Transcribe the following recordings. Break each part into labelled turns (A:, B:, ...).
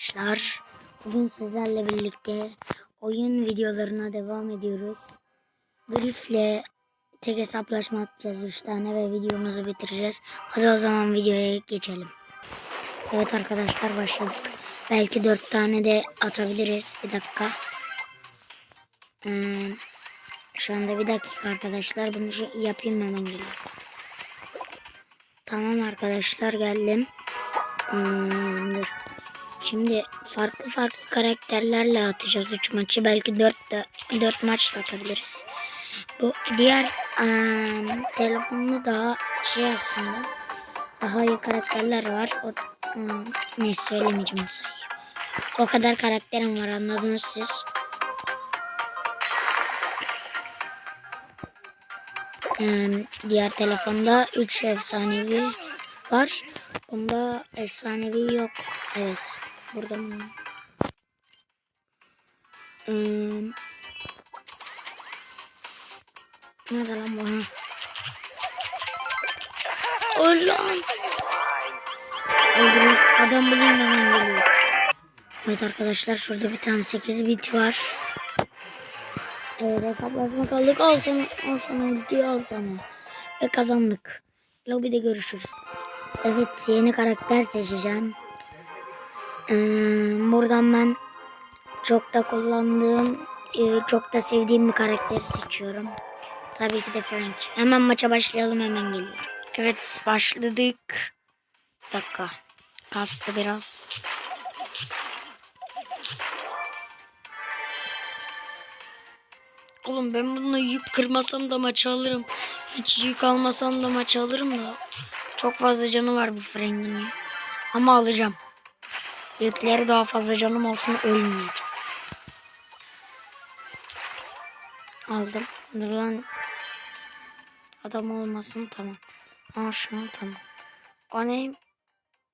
A: Arkadaşlar bugün sizlerle birlikte oyun videolarına devam ediyoruz. Grif'le tek hesaplaşma atacağız 3 tane ve videomuzu bitireceğiz. Hadi o zaman videoya geçelim. Evet arkadaşlar başladık. Belki 4 tane de atabiliriz. Bir dakika. Ee, şu anda bir dakika arkadaşlar. Bunu şey yapayım hemen geliyorum. Tamam arkadaşlar geldim. Hmm, dur. Şimdi farklı farklı karakterlerle atacağız 3 maçı. Belki 4 de 4 maç da atabiliriz. Bu diğer um, telefonda daha şey aslında daha iyi karakterler var. O um, ne söylemeyeceğim o sayıyı. O kadar karakterim var anladınız siz. Um, diğer telefonda 3 efsanevi var. Bunda efsanevi yok. Evet. Burada mı? Hmm. Nerede lan bu? Ha. Oy lan. Öldürün. Adam bulayım hemen geliyor. Evet arkadaşlar şurada bir tane 8 bit var. Evet hesaplaşma kaldık. Al sana, al sana ultiyi al sana. Ve kazandık. Lobide görüşürüz. Evet yeni karakter seçeceğim. Buradan ben çok da kullandığım, çok da sevdiğim bir karakteri seçiyorum. Tabii ki de Frank. Hemen maça başlayalım hemen geliyor. Evet başladık. Bir dakika. Kastı biraz. Oğlum ben bununla yük kırmasam da maçı alırım. Hiç yük almasam da maçı alırım da. Çok fazla canı var bu Frank'in. Ama alacağım. Yükleri daha fazla canım olsun ölmeyeceğim. Aldım. Dur lan. Adam olmasın tamam. Al şunu tamam. O ne?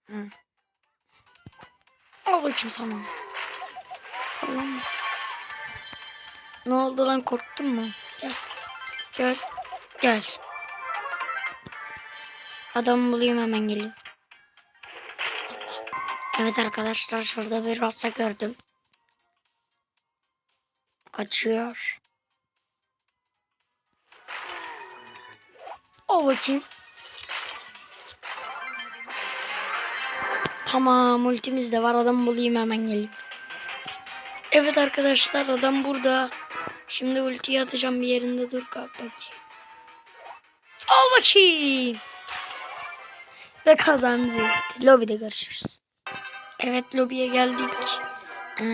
A: Hı. Al bakayım sana. Allah'ım. Ne oldu lan korktun mu? Gel. Gel. Gel. Adam bulayım hemen geliyor. Evet arkadaşlar şurada bir rasta gördüm. Kaçıyor. O bakayım. Tamam ultimiz de var adam bulayım hemen geliyor. Evet arkadaşlar adam burada. Şimdi ultiyi atacağım bir yerinde dur kalk bakayım. Al bakayım. Ve kazandı. Lobide görüşürüz. Evet lobiye geldik. Ee,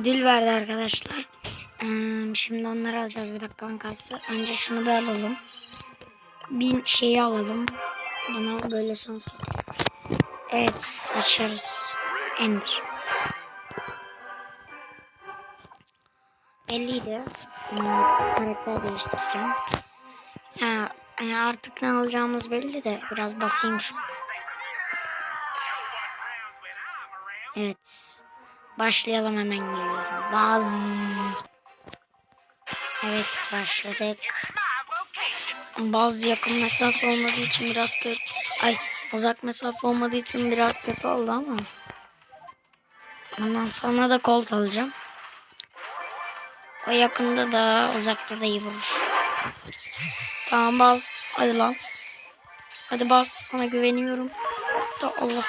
A: ödül verdi arkadaşlar. Ee, şimdi onları alacağız bir dakika kalsın. Önce şunu bir alalım. Bin şeyi alalım. Bana böyle şans Evet açıyoruz. Ender. Belliydi. Ee, karakter değiştireceğim. Ya, e, artık ne alacağımız belli de biraz basayım şu. Evet. Başlayalım hemen geliyorum. Baz. Evet başladık. Bazı yakın mesafe olmadığı için biraz kötü. Ay uzak mesafe olmadığı için biraz kötü oldu ama. Ondan sonra da kolt alacağım. O yakında da uzakta da iyi vurur. Tamam bas. Hadi lan. Hadi bas. Sana güveniyorum. Da Allah.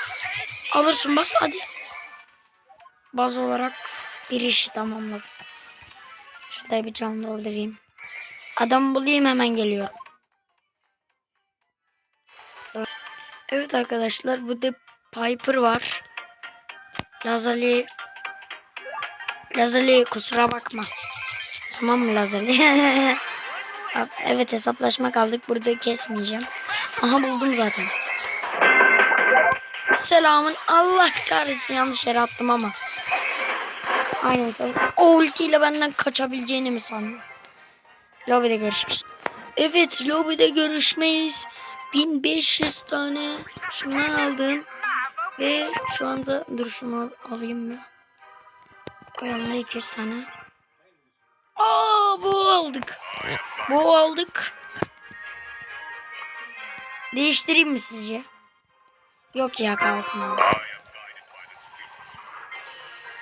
A: Alırsın bas hadi. Baz olarak bir işi tamamladık. Şurada bir can doldurayım. Adam bulayım hemen geliyorum. Evet arkadaşlar burada Piper var. Lazali Lazali kusura bakma. Tamam mı Lazali? evet hesaplaşma kaldık. Burada kesmeyeceğim. Aha buldum zaten. Selamın Allah kahretsin yanlış yere attım ama. Aynen sen. O ultiyle benden kaçabileceğini mi sandın? Lobide görüşürüz. Evet lobide görüşmeyiz. 1500 tane şundan aldım. Ve şu anda dur şunu alayım mı? Yanında 200 tane. Aa bu aldık. Bu aldık. Değiştireyim mi sizce? Yok ya kalsın.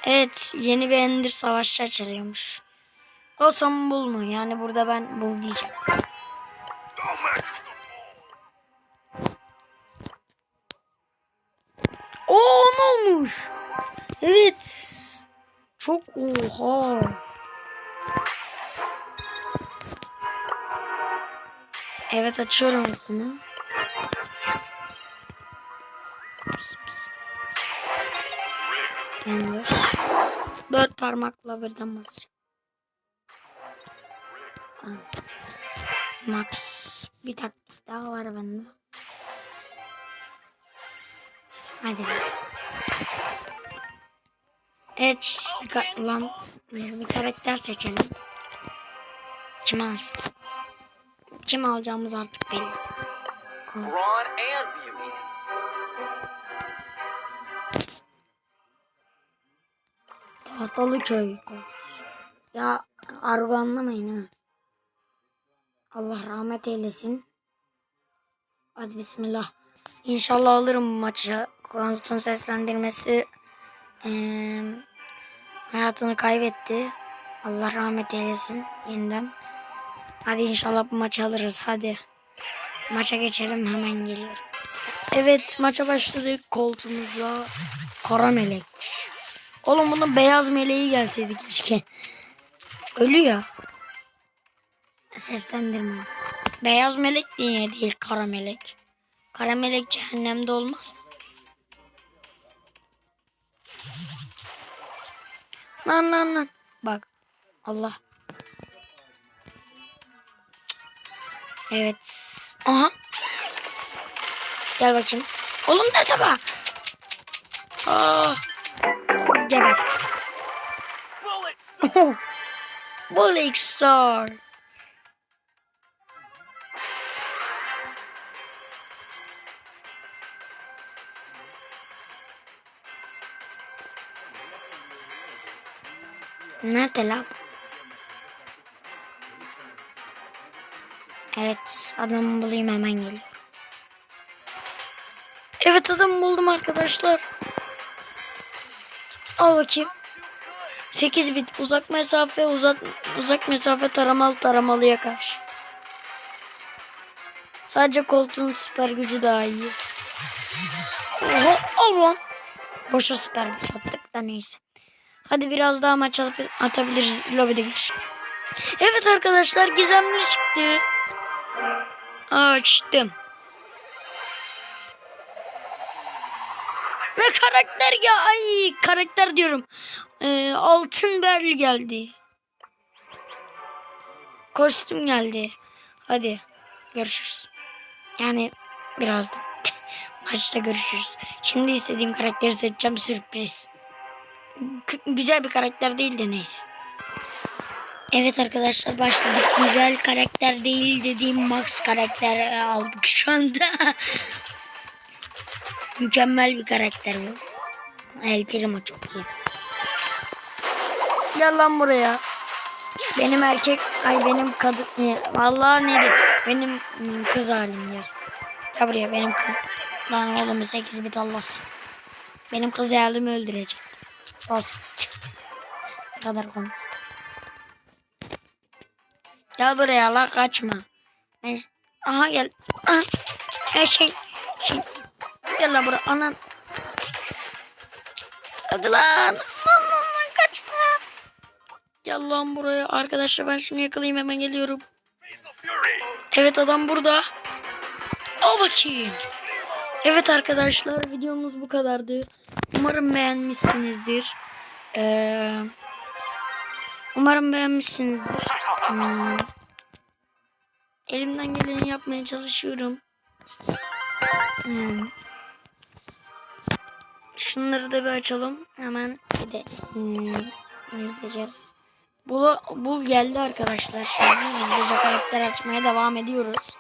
A: Evet yeni bir Ender savaşçı açılıyormuş. Olsam bul mu? Yani burada ben bul diyeceğim. Oo ne olmuş? Evet. Çok oha. Evet açıyorum hepsini. Ender. Dört parmakla birden basacağım. Max. Bir taktik daha var bende. Hadi. Evet. Bir, ka- lan, bir karakter seçelim. Kim alsın? Kim alacağımız artık belli. Colt. Tahtalı köy. Ya argo anlamayın ha. Allah rahmet eylesin. Hadi bismillah. İnşallah alırım bu maçı. Konut'un seslendirmesi eee, hayatını kaybetti. Allah rahmet eylesin yeniden. Hadi inşallah bu maçı alırız. Hadi. Maça geçelim hemen geliyorum. Evet maça başladık koltuğumuzla. Kara melek. Oğlum bunun beyaz meleği gelseydi keşke. Ölü ya. Seslendirme. Beyaz melek niye değil kara melek? Kara melek cehennemde olmaz mı? Lan lan lan. Bak. Allah. Evet. Aha. Gel bakayım. Oğlum nerede bak? Aa.
B: Bullets.
A: Bullet Star. Nerede lan? Evet adamı bulayım hemen geliyor. Evet adamı buldum arkadaşlar. Al bakayım. 8 bit uzak mesafe uzak uzak mesafe taramalı taramalıya karşı. Sadece koltuğun süper gücü daha iyi. Oha al lan. Boşa süper güç attık da neyse. Hadi biraz daha maç alıp atabiliriz. Lobide geç. Evet arkadaşlar gizemli çıktı. Açtım. Karakter ya ay karakter diyorum. Ee, altın berli geldi. Kostüm geldi. Hadi görüşürüz. Yani birazdan. Maçta görüşürüz. Şimdi istediğim karakteri seçeceğim sürpriz. K- güzel bir karakter değil de neyse. Evet arkadaşlar başladık. Güzel karakter değil dediğim Max karakter aldık şu anda. Mükemmel bir karakter bu. El Primo çok iyi. Gel lan buraya. Benim erkek, ay benim kadın, ne? Vallahi neydi? Benim hmm, kız halim gel. Gel buraya benim kız. Lan oğlum 8 bit Allah. Benim kız halimi öldürecek. Olsun. Ne kadar komik. Gel buraya la kaçma. Aha gel. Aha. Şey. şey. Gel lan buraya anan. Hadi lan. Lan lan lan kaçma. Gel lan buraya. Arkadaşlar ben şunu yakalayayım hemen geliyorum. Evet adam burada. Al bakayım. Evet arkadaşlar videomuz bu kadardı. Umarım beğenmişsinizdir. Ee, umarım beğenmişsinizdir. Hmm. Elimden geleni yapmaya çalışıyorum. Hmm. Şunları da bir açalım. Hemen bir de hmm, ne diyeceğiz? Bul, bul geldi arkadaşlar. Şimdi hızlıca karakter açmaya devam ediyoruz.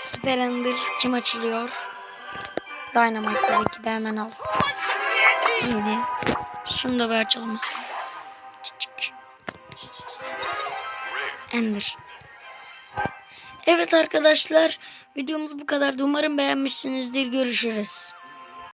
A: Süper Ender kim açılıyor? Dynamite tabii ki de hemen al. Şimdi şunu da bir açalım. Çık. Ender. Evet arkadaşlar Videomuz bu kadardı. Umarım beğenmişsinizdir. Görüşürüz.